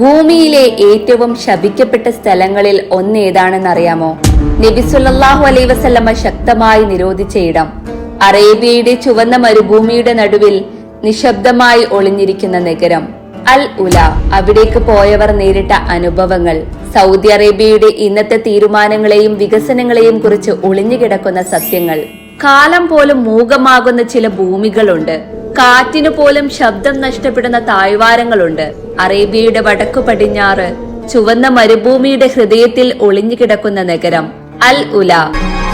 ഭൂമിയിലെ ഏറ്റവും ശപിക്കപ്പെട്ട സ്ഥലങ്ങളിൽ ഒന്നേതാണെന്നറിയാമോ? നബിസുല്ലാഹു അലൈ വസല്ലമ ശക്തമായി നിരോധിച്ച ഇടം. അറേബ്യയുടെ ചുവന്ന മരുഭൂമിയുടെ നടുവിൽ നിശബ്ദമായി ഒളിഞ്ഞിരിക്കുന്ന നഗരം. അൽ ഉല അവിടേക്ക് പോയവർ നേരിട്ട അനുഭവങ്ങൾ. സൗദി അറേബ്യയുടെ ഇന്നത്തെ തീരുമാനങ്ങളെയും വികസനങ്ങളെയും കുറിച്ച് ഒളിഞ്ഞുകിടക്കുന്ന സത്യങ്ങൾ. കാലം പോലും മൂകമാകുന്ന ചില ഭൂമികളുണ്ട്. കാറ്റിനു പോലും ശബ്ദം നഷ്ടപ്പെടുന്ന താഴ്വാരങ്ങളുണ്ട്. അറേബ്യയുടെ വടക്കു പടിഞ്ഞാറ് ചുവന്ന മരുഭൂമിയുടെ ഹൃദയത്തിൽ ഒളിഞ്ഞുകിടക്കുന്ന നഗരം അൽ ഉല.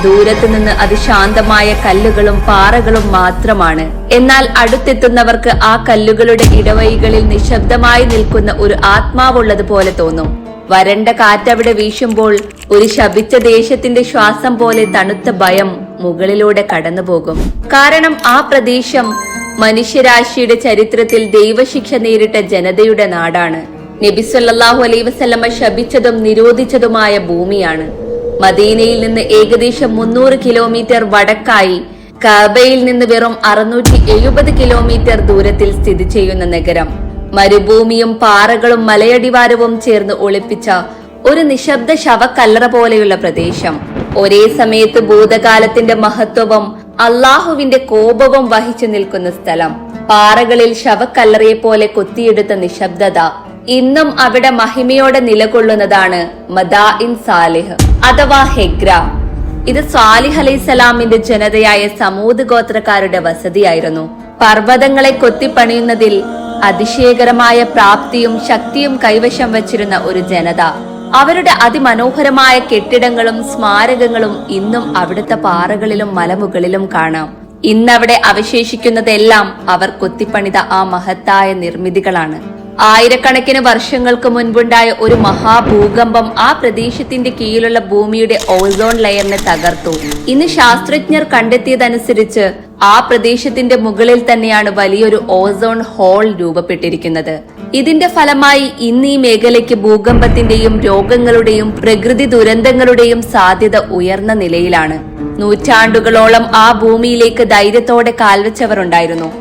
ദൂരത്തു നിന്ന് അതിശാന്തമായ കല്ലുകളും പാറകളും മാത്രമാണ്. എന്നാൽ അടുത്തെത്തുന്നവർക്ക് ആ കല്ലുകളുടെ ഇടവഴികളിൽ നിശബ്ദമായി നിൽക്കുന്ന ഒരു ആത്മാവുള്ളത് പോലെ തോന്നും. വരണ്ട കാറ്റവിടെ വീശുമ്പോൾ ഒരു ശപിച്ച ദേശത്തിന്റെ ശ്വാസം പോലെ തണുത്ത ഭയം മുകളിലൂടെ കടന്നുപോകും. കാരണം ആ പ്രദേശം മനുഷ്യരാശിയുടെ ചരിത്രത്തിൽ ദൈവശിക്ഷ നേരിട്ട ജനതയുടെ നാടാണ്. നബി സല്ലല്ലാഹു അലൈഹി വസല്ലമ ശപിച്ചതും നിരോധിച്ചതുമായ ഭൂമിയാണ്. മദീനയിൽ നിന്ന് ഏകദേശം മുന്നൂറ് കിലോമീറ്റർ വടക്കായി കാബയിൽ നിന്ന് വെറും അറുന്നൂറ്റി എഴുപത് കിലോമീറ്റർ ദൂരത്തിൽ സ്ഥിതി ചെയ്യുന്ന നഗരം. മരുഭൂമിയും പാറകളും മലയടിവാരവും ചേർന്ന് ഒളിപ്പിച്ച ഒരു നിശബ്ദ ശവക്കല്ലറ പോലെയുള്ള പ്രദേശം. ഒരേ സമയത്ത് ഭൂതകാലത്തിന്റെ മഹത്വവും അള്ളാഹുവിന്റെ കോപവും വഹിച്ചു നിൽക്കുന്ന സ്ഥലം. പാറകളിൽ ശവക്കല്ലറയെ പോലെ കൊത്തിയെടുത്ത നിശബ്ദത ഇന്നും അവിടെ മഹിമയോടെ നിലകൊള്ളുന്നതാണ് മദാ ഇൻ സാലിഹ് അഥവാ ഹെഗ്ര. ഇത് സ്വാലിഹ് അലൈസലാമിന്റെ ജനതയായ സമൂത് ഗോത്രക്കാരുടെ വസതിയായിരുന്നു. പർവതങ്ങളെ കൊത്തിപ്പണിയുന്നതിൽ അതിശയകരമായ പ്രാപ്തിയും ശക്തിയും കൈവശം വച്ചിരുന്ന ഒരു ജനത. അവരുടെ അതിമനോഹരമായ കെട്ടിടങ്ങളും സ്മാരകങ്ങളും ഇന്നും അവിടുത്തെ പാറകളിലും മലമുകളിലും കാണാം. ഇന്നവിടെ അവശേഷിക്കുന്നതെല്ലാം അവർ കൊത്തിപ്പണിത ആ മഹത്തായ നിർമ്മിതികളാണ്. ആയിരക്കണക്കിന് വർഷങ്ങൾക്ക് മുൻപുണ്ടായ ഒരു മഹാഭൂകമ്പം ആ പ്രദേശത്തിന്റെ കീഴിലുള്ള ഭൂമിയുടെ ഓസോൺ ലെയറിനെ തകർത്തു. ഇന്ന് ശാസ്ത്രജ്ഞർ കണ്ടെത്തിയതനുസരിച്ച് ആ പ്രദേശത്തിന്റെ മുകളിൽ തന്നെയാണ് വലിയൊരു ഓസോൺ ഹോൾ രൂപപ്പെട്ടിരിക്കുന്നത്. ഇതിന്റെ ഫലമായി ഇന്ന് ഈ മേഖലയ്ക്ക് ഭൂകമ്പത്തിന്റെയും രോഗങ്ങളുടെയും പ്രകൃതി ദുരന്തങ്ങളുടെയും സാധ്യത ഉയർന്ന നിലയിലാണ്. നൂറ്റാണ്ടുകളോളം ആ ഭൂമിയിലേക്ക് ധൈര്യത്തോടെ കാൽവെച്ചവർ ഉണ്ടായിരുന്നു.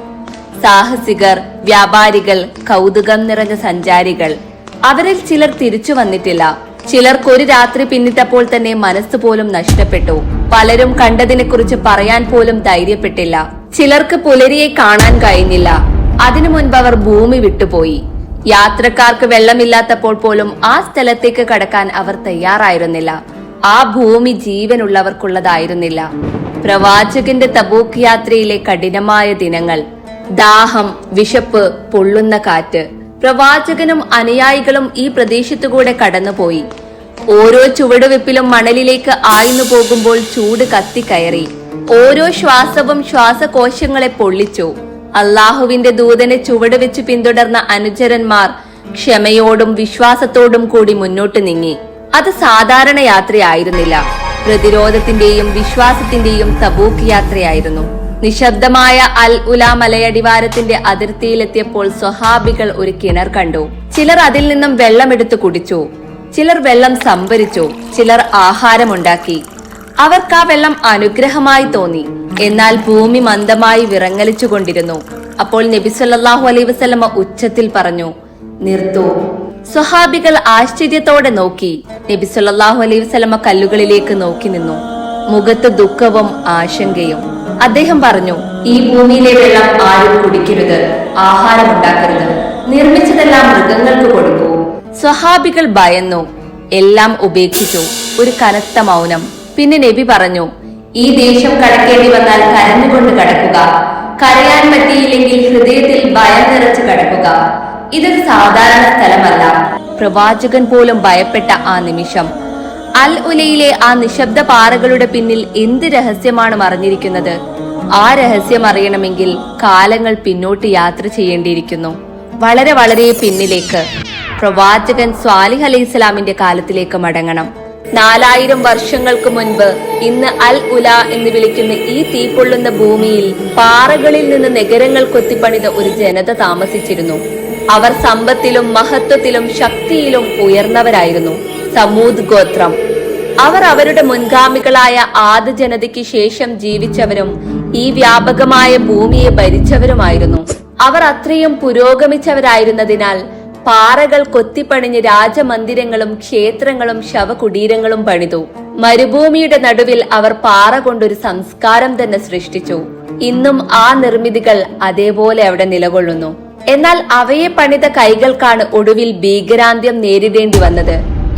സാഹസികർ വ്യാപാരികൾ കൗതുകം നിറഞ്ഞ സഞ്ചാരികൾ. അവരിൽ ചിലർ തിരിച്ചു വന്നിട്ടില്ല. ചിലർക്ക് ഒരു രാത്രി പിന്നിട്ടപ്പോൾ തന്നെ മനസ്സ് പോലും നഷ്ടപ്പെട്ടു. പലരും കണ്ടതിനെ കുറിച്ച് പറയാൻ പോലും ധൈര്യപ്പെട്ടില്ല. ചിലർക്ക് പുലരിയെ കാണാൻ കഴിഞ്ഞില്ല. അതിനു മുൻപ് അവർ ഭൂമി വിട്ടുപോയി. യാത്രക്കാർക്ക് വെള്ളമില്ലാത്തപ്പോൾ പോലും ആ സ്ഥലത്തേക്ക് കടക്കാൻ അവർ തയ്യാറായിരുന്നില്ല. ആ ഭൂമി ജീവനുള്ളവർക്കുള്ളതായിരുന്നില്ല. പ്രവാചകന്റെ തബൂക്ക് യാത്രയിലെ കഠിനമായ ദിനങ്ങൾ ദാഹം വിശപ്പ് പൊള്ളുന്ന കാറ്റ് പ്രവാചകനും അനുയായികളും ഈ പ്രദേശത്തുകൂടെ കടന്നുപോയി. ഓരോ ചുവടുവെപ്പിലും മണലിലേക്ക് ആയിന്നു പോകുമ്പോൾ ചൂട് കത്തിക്കയറി. ഓരോ ശ്വാസവും ശ്വാസകോശങ്ങളെ പൊള്ളിച്ചു. അള്ളാഹുവിന്റെ ദൂതനെ ചുവട് വെച്ച് പിന്തുടർന്ന അനുചരന്മാർ ക്ഷമയോടും വിശ്വാസത്തോടും കൂടി മുന്നോട്ട് നീങ്ങി. അത് സാധാരണ യാത്രയായിരുന്നില്ല. പ്രതിരോധത്തിന്റെയും വിശ്വാസത്തിന്റെയും തബൂക്ക് യാത്രയായിരുന്നു. നിശബ്ദമായ അൽ ഉല മലയടിവാരത്തിന്റെ അതിർത്തിയിലെത്തിയപ്പോൾ സ്വഹാബികൾ ഒരു കിണർ കണ്ടു. ചിലർ അതിൽ നിന്നും വെള്ളമെടുത്തു കുടിച്ചു. ചിലർ വെള്ളം സംഭരിച്ചു. ചിലർ ആഹാരമുണ്ടാക്കി. അവർക്ക് ആ വെള്ളം അനുഗ്രഹമായി തോന്നി. എന്നാൽ ഭൂമി മന്ദമായി വിറങ്ങലിച്ചു കൊണ്ടിരുന്നു അപ്പോൾ സല്ലല്ലാഹു അലൈഹി വസല്ലമ ഉച്ചത്തിൽ പറഞ്ഞു നിർത്തു. സ്വഹാബികൾ ആശ്ചര്യത്തോടെ നോക്കി. നബി സല്ലല്ലാഹു അലൈഹി വസല്ലമ കല്ലുകളിലേക്ക് നോക്കി നിന്നു. മുഖത്ത് ദുഃഖവും ആശങ്കയും. അദ്ദേഹം പറഞ്ഞു ഈ ഭൂമിയിലെ വെള്ളം ആരും കുടിക്കരുത് ആഹാരം ഉണ്ടാക്കരുത് നിർമ്മിച്ചതെല്ലാം മൃഗങ്ങൾക്ക് കൊടുക്കൂ. സ്വഹാബികൾ ഭയന്നു. എല്ലാം ഉപേക്ഷിച്ചു. ഒരു കനത്ത മൗനം. പിന്നെ നബി പറഞ്ഞു ഈ ദേശം കടക്കേണ്ടി വന്നാൽ കരഞ്ഞുകൊണ്ട് കടക്കുക. കരയാൻ പറ്റിയില്ലെങ്കിൽ ഹൃദയത്തിൽ ഭയം നിറച്ച് കടക്കുക. ഇതൊരു സാധാരണ സ്ഥലമല്ല. പ്രവാചകൻ പോലും ഭയപ്പെട്ട ആ നിമിഷം അൽ ഉലയിലെ ആ നിശബ്ദ പാറകളുടെ പിന്നിൽ എന്ത് രഹസ്യമാണ് മറഞ്ഞിരിക്കുന്നത്? ആ രഹസ്യം അറിയണമെങ്കിൽ കാലങ്ങൾ പിന്നോട്ട് യാത്ര ചെയ്യേണ്ടിയിരിക്കുന്നു. വളരെ വളരെ പിന്നിലേക്ക്. പ്രവാചകൻ സ്വാലിഹ് അലൈഹി സ്വലാമിന്റെ കാലത്തിലേക്ക് മടങ്ങണം. നാലായിരം വർഷങ്ങൾക്ക് മുൻപ് ഇന്ന് അൽ ഉല എന്ന് വിളിക്കുന്ന ഈ തീപൊള്ളുന്ന ഭൂമിയിൽ പാറകളിൽ നിന്ന് നഗരങ്ങൾ കൊത്തിപ്പണിത ഒരു ജനത താമസിച്ചിരുന്നു. അവർ സമ്പത്തിലും മഹത്വത്തിലും ശക്തിയിലും ഉയർന്നവരായിരുന്നു. സമൂദ് ഗോത്രം. അവർ അവരുടെ മുൻഗാമികളായ ആദ്യ ജനതയ്ക്ക് ശേഷം ജീവിച്ചവരും ഈ വ്യാപകമായ ഭൂമിയെ ഭരിച്ചവരുമായിരുന്നു. അവർ അത്രയും പുരോഗമിച്ചവരായിരുന്നതിനാൽ പാറകൾ കൊത്തിപ്പണിഞ്ഞ് രാജമന്ദിരങ്ങളും ക്ഷേത്രങ്ങളും ശവകുടീരങ്ങളും പണിതു. മരുഭൂമിയുടെ നടുവിൽ അവർ പാറ കൊണ്ടൊരു സംസ്കാരം തന്നെ സൃഷ്ടിച്ചു. ഇന്നും ആ നിർമ്മിതികൾ അതേപോലെ അവിടെ നിലകൊള്ളുന്നു. എന്നാൽ അവയെ പണിത കൈകൾക്കാണ് ഒടുവിൽ ഭീകരാന്ത്യം നേരിടേണ്ടി വന്നത്.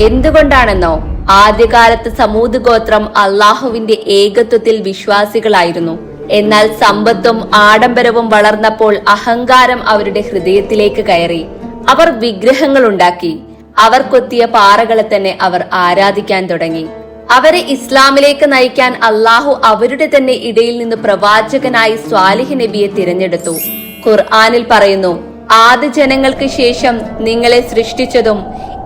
എന്തുകൊണ്ടാണെന്നോ? ആദ്യകാലത്ത് സമൂത് ഗോത്രം അള്ളാഹുവിന്റെ ഏകത്വത്തിൽ വിശ്വാസികളായിരുന്നു. എന്നാൽ സമ്പത്തും ആഡംബരവും വളർന്നപ്പോൾ അഹങ്കാരം അവരുടെ ഹൃദയത്തിലേക്ക് കയറി. അവർ വിഗ്രഹങ്ങൾ ഉണ്ടാക്കി. അവർ കൊത്തിയ പാറകളെ തന്നെ അവർ ആരാധിക്കാൻ തുടങ്ങി. അവരെ ഇസ്ലാമിലേക്ക് നയിക്കാൻ അള്ളാഹു അവരുടെ തന്നെ ഇടയിൽ നിന്ന് പ്രവാചകനായി സ്വാലിഹ് നബിയെ തിരഞ്ഞെടുത്തു. ഖുർആാനിൽ പറയുന്നു ആദ്യ ജനങ്ങൾക്ക് ശേഷം നിങ്ങളെ സൃഷ്ടിച്ചതും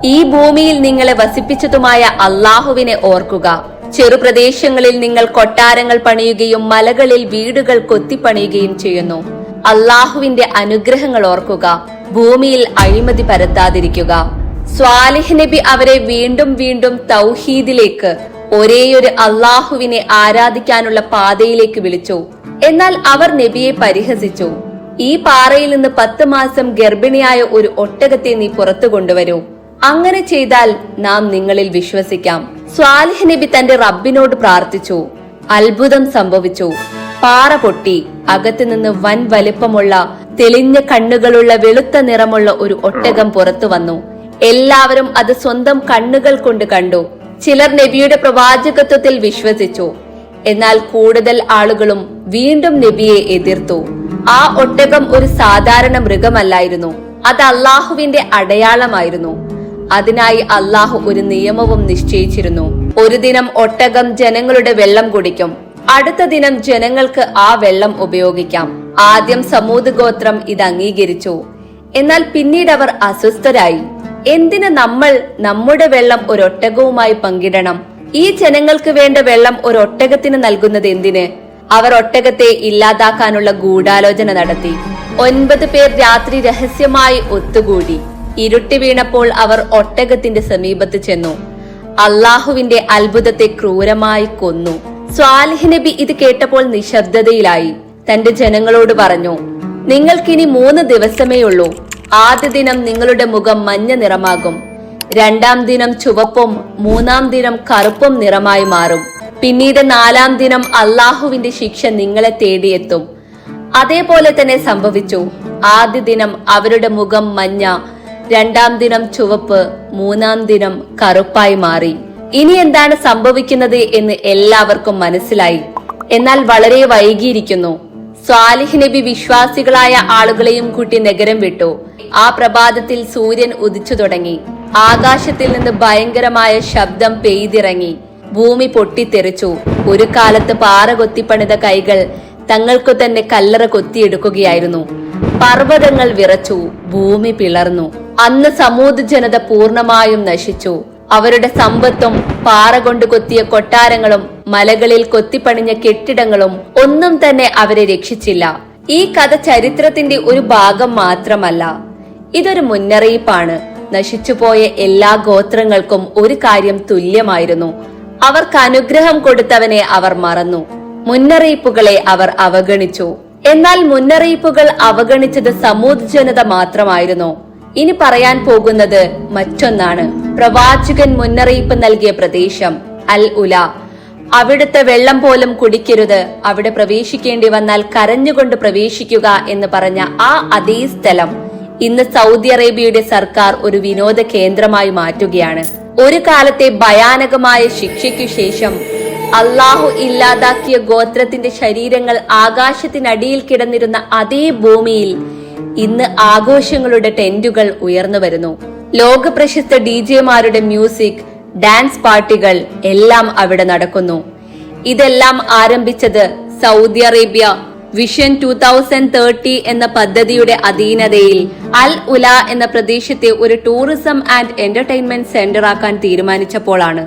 ഈ ഭൂമിയിൽ നിങ്ങളെ വസിപ്പിച്ചതുമായ അള്ളാഹുവിനെ ഓർക്കുക. ചെറുപ്രദേശങ്ങളിൽ നിങ്ങൾ കൊട്ടാരങ്ങൾ പണിയുകയും മലകളിൽ വീടുകൾ കൊത്തിപ്പണിയുകയും ചെയ്യുന്നു. അള്ളാഹുവിന്റെ അനുഗ്രഹങ്ങൾ ഓർക്കുക. ഭൂമിയിൽ അഴിമതി പരത്താതിരിക്കുക. സ്വാലിഹ് നബി അവരെ വീണ്ടും വീണ്ടും തൗഹീദിലേക്ക് ഒരേയൊരു അള്ളാഹുവിനെ ആരാധിക്കാനുള്ള പാതയിലേക്ക് വിളിച്ചു. എന്നാൽ അവർ നബിയെ പരിഹസിച്ചു. ഈ പാറയിൽ നിന്ന് പത്ത് മാസം ഗർഭിണിയായ ഒരു ഒട്ടകത്തെ നീ പുറത്തു കൊണ്ടുവരൂ. അങ്ങനെ ചെയ്താൽ നാം നിങ്ങളിൽ വിശ്വസിക്കാം. സ്വാലിഹ് നബി തന്റെ റബ്ബിനോട് പ്രാർത്ഥിച്ചു. അത്ഭുതം സംഭവിച്ചു. പാറ പൊട്ടി അകത്തു നിന്ന് വൻ വലിപ്പമുള്ള തെളിഞ്ഞ കണ്ണുകളുള്ള വെളുത്ത നിറമുള്ള ഒരു ഒട്ടകം പുറത്തു വന്നു. എല്ലാവരും അത് സ്വന്തം കണ്ണുകൾ കൊണ്ട് കണ്ടു. ചിലർ നബിയുടെ പ്രവാചകത്വത്തിൽ വിശ്വസിച്ചു. എന്നാൽ കൂടുതൽ ആളുകളും വീണ്ടും നബിയെ എതിർത്തു. ആ ഒട്ടകം ഒരു സാധാരണ മൃഗമല്ലായിരുന്നു. അത് അള്ളാഹുവിന്റെ അടയാളമായിരുന്നു. അതിനായി അള്ളാഹു ഒരു നിയമവും നിശ്ചയിച്ചിരുന്നു. ഒരു ദിനം ഒട്ടകം ജനങ്ങളുടെ വെള്ളം കുടിക്കും. അടുത്ത ദിനം ജനങ്ങൾക്ക് ആ വെള്ളം ഉപയോഗിക്കാം. ആദ്യം സമൂത് ഗോത്രം ഇത് അംഗീകരിച്ചു. എന്നാൽ പിന്നീട് അവർ അസ്വസ്ഥരായി. എന്തിന് നമ്മൾ നമ്മുടെ വെള്ളം ഒരൊട്ടകവുമായി പങ്കിടണം? ഈ ജനങ്ങൾക്ക് വേണ്ട വെള്ളം ഒരൊട്ടകത്തിന് നൽകുന്നത് എന്തിന്? അവർ ഒട്ടകത്തെ ഇല്ലാതാക്കാനുള്ള ഗൂഢാലോചന നടത്തി. ഒൻപത് പേർ രാത്രി രഹസ്യമായി ഒത്തുകൂടി. ഇരുട്ടി വീണപ്പോൾ അവർ ഒട്ടകത്തിന്റെ സമീപത്ത് ചെന്നു. അള്ളാഹുവിന്റെ അത്ഭുതത്തെ ക്രൂരമായി കൊന്നു. സ്വാലിഹ് നബി ഇത് കേട്ടപ്പോൾ നിശബ്ദതയിലായി. തന്റെ ജനങ്ങളോട് പറഞ്ഞു നിങ്ങൾക്കിനി മൂന്ന് ദിവസമേ ഉള്ളൂ. ആദ്യ ദിനം നിങ്ങളുടെ മുഖം മഞ്ഞ നിറമാകും. രണ്ടാം ദിനം ചുവപ്പും മൂന്നാം ദിനം കറുപ്പും നിറമായി മാറും. പിന്നീട് നാലാം ദിനം അള്ളാഹുവിന്റെ ശിക്ഷ നിങ്ങളെ തേടിയെത്തും. അതേപോലെ തന്നെ സംഭവിച്ചു. ആദ്യ ദിനം അവരുടെ മുഖം മഞ്ഞ രണ്ടാം ദിനം ചുവപ്പ് മൂന്നാം ദിനം കറുപ്പായി മാറി. ഇനി എന്താണ് സംഭവിക്കുന്നത് എന്ന് എല്ലാവർക്കും മനസ്സിലായി. എന്നാൽ വളരെ വൈകിയിരിക്കുന്നു. സ്വാലിഹ് നബി വിശ്വാസികളായ ആളുകളെയും കൂട്ടി നഗരം വിട്ടു. ആ പ്രഭാതത്തിൽ സൂര്യൻ ഉദിച്ചു തുടങ്ങി. ആകാശത്തിൽ നിന്ന് ഭയങ്കരമായ ശബ്ദം പെയ്തിറങ്ങി. ഭൂമി പൊട്ടിത്തെറിച്ചു. ഒരു കാലത്ത് പാറ കൊത്തിപ്പണിത കൈകൾ തങ്ങൾക്കു തന്നെ കല്ലറ കൊത്തിയെടുക്കുകയായിരുന്നു. പർവതങ്ങൾ വിറച്ചു ഭൂമി പിളർന്നു. അന്ന് സമൂത് ജനത പൂർണമായും നശിച്ചു. അവരുടെ സമ്പത്തും പാറ കൊണ്ട് കൊത്തിയ കൊട്ടാരങ്ങളും മലകളിൽ കൊത്തിപ്പണിഞ്ഞ കെട്ടിടങ്ങളും ഒന്നും തന്നെ അവരെ രക്ഷിച്ചില്ല. ഈ കഥ ചരിത്രത്തിന്റെ ഒരു ഭാഗം മാത്രമല്ല. ഇതൊരു മുന്നറിയിപ്പാണ്. നശിച്ചുപോയ എല്ലാ ഗോത്രങ്ങൾക്കും ഒരു കാര്യം തുല്യമായിരുന്നു. അവർക്ക് അനുഗ്രഹം കൊടുത്തവനെ അവർ മറന്നു. മുന്നറിയിപ്പുകളെ അവർ അവഗണിച്ചു. എന്നാൽ മുന്നറിയിപ്പുകൾ അവഗണിച്ചത് സമൂത് ജനത മാത്രമായിരുന്നു. ഇനി പറയാൻ പോകുന്നത് മറ്റൊന്നാണ്. പ്രവാചകൻ മുന്നറിയിപ്പ് നൽകിയ പ്രദേശം അൽ ഉല. അവിടുത്തെ വെള്ളം പോലും കുടിക്കരുത്. അവിടെ പ്രവേശിക്കേണ്ടി വന്നാൽ കരഞ്ഞുകൊണ്ട് പ്രവേശിക്കുക എന്ന് പറഞ്ഞ ആ അതേ സ്ഥലം ഇന്ന് സൗദി അറേബ്യയുടെ സർക്കാർ ഒരു വിനോദ കേന്ദ്രമായി മാറ്റുകയാണ്. ഒരു കാലത്തെ ഭയാനകമായ ശിക്ഷയ്ക്കു ശേഷം അള്ളാഹു ഇല്ലാതാക്കിയ ഗോത്രത്തിന്റെ ശരീരങ്ങൾ ആകാശത്തിനടിയിൽ കിടന്നിരുന്ന അതേ ഭൂമിയിൽ ഇന്ന് ആഘോഷങ്ങളുടെ ടെന്റുകൾ ഉയർന്നു വരുന്നു. ലോക പ്രശസ്ത ഡി ജെമാരുടെ മ്യൂസിക് ഡാൻസ് പാർട്ടികൾ എല്ലാം അവിടെ നടക്കുന്നു. ഇതെല്ലാം ആരംഭിച്ചത് Saudi Arabia vision two thousand thirty എന്ന പദ്ധതിയുടെ അധീനതയിൽ അൽ ഉല എന്ന പ്രദേശത്തെ ഒരു ടൂറിസം ആൻഡ് എന്റർടൈൻമെന്റ് സെന്റർ ആക്കാൻ തീരുമാനിച്ചപ്പോഴാണ്.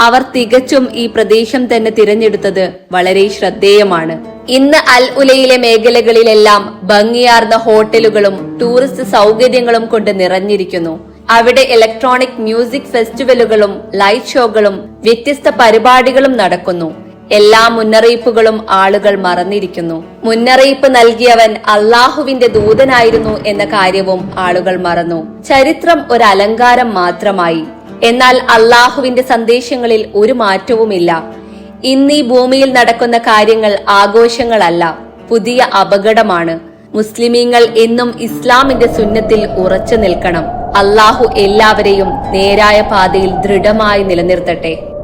അവർ തികച്ചും ഈ പ്രദേശം തന്നെ തിരഞ്ഞെടുത്തത് വളരെ ശ്രദ്ധേയമാണ്. ഇന്ന് അൽ ഉലയിലെ മേഖലകളിലെല്ലാം ഭംഗിയാർന്ന ഹോട്ടലുകളും ടൂറിസ്റ്റ് സൗകര്യങ്ങളും കൊണ്ട് നിറഞ്ഞിരിക്കുന്നു. അവിടെ ഇലക്ട്രോണിക് മ്യൂസിക് ഫെസ്റ്റിവലുകളും ലൈറ്റ് ഷോകളും വ്യത്യസ്ത പരിപാടികളും നടക്കുന്നു. എല്ലാ മുന്നറിയിപ്പുകളും ആളുകൾ മറന്നിരിക്കുന്നു. മുന്നറിയിപ്പ് നൽകിയവൻ അള്ളാഹുവിന്റെ ദൂതനായിരുന്നു എന്ന കാര്യവും ആളുകൾ മറന്നു. ചരിത്രം ഒരു അലങ്കാരം മാത്രമായി. എന്നാൽ അള്ളാഹുവിന്റെ സന്ദേശങ്ങളിൽ ഒരു മാറ്റവുമില്ല. ഇന്ന് ഭൂമിയിൽ നടക്കുന്ന കാര്യങ്ങൾ ആഘോഷങ്ങളല്ല പുതിയ അപകടമാണ്. മുസ്ലിമീങ്ങൾ എന്നും ഇസ്ലാമിന്റെ സുന്നത്തിൽ ഉറച്ചു നിൽക്കണം. അള്ളാഹു എല്ലാവരെയും നേരായ പാതയിൽ ദൃഢമായി നിലനിർത്തട്ടെ.